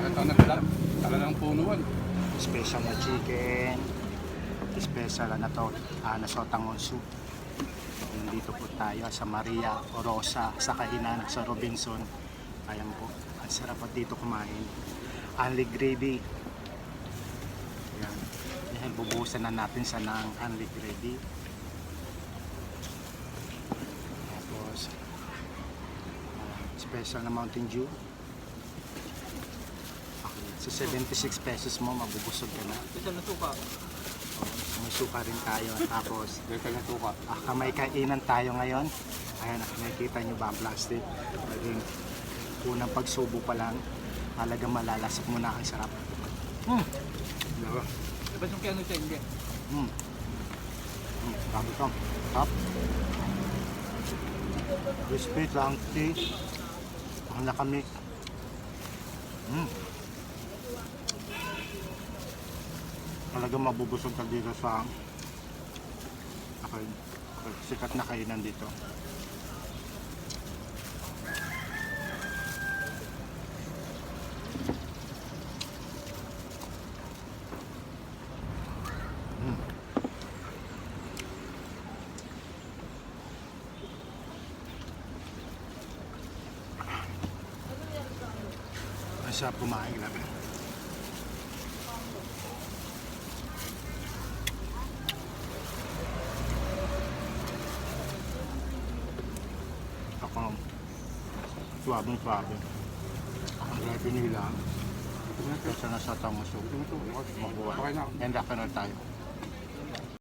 Ito na tala. Talagang punuan. Special na chicken. Special na to, ah, na sotangon soup. Nandito po tayo sa Maria Orosa sa kainan sa Robinson. Ayan po, ang sarap po dito kumain. Only gravy. Ayan. Yan, bubuhusan na natin sa ng only gravy. Tapos, ah, special na Mountain Dew. Sa 76 pesos mo, mabubusog ka na. Ito na suka. Oh, may suka rin tayo. Tapos, Dito na tuka. ah, kamay kainan tayo ngayon. Ayan, nakikita nyo ba ang plastic? Naging unang pagsubo pa lang, talagang malalasap mo na ang sarap. Mm. Diba? Diba yung kaya nito hindi? Mm. Mm. Sabi ko, top. Crispy, crunchy. Ang nakami. Mm. Talagang mabubusog ka dito sa okay, sikat na kainan dito. Mm. Ang sarap kumain, grabe. Ako, suwabong suwabe. Ang grabe nila. Kasi nasa tamo so, mabuhay. Okay na. Yan, na tayo.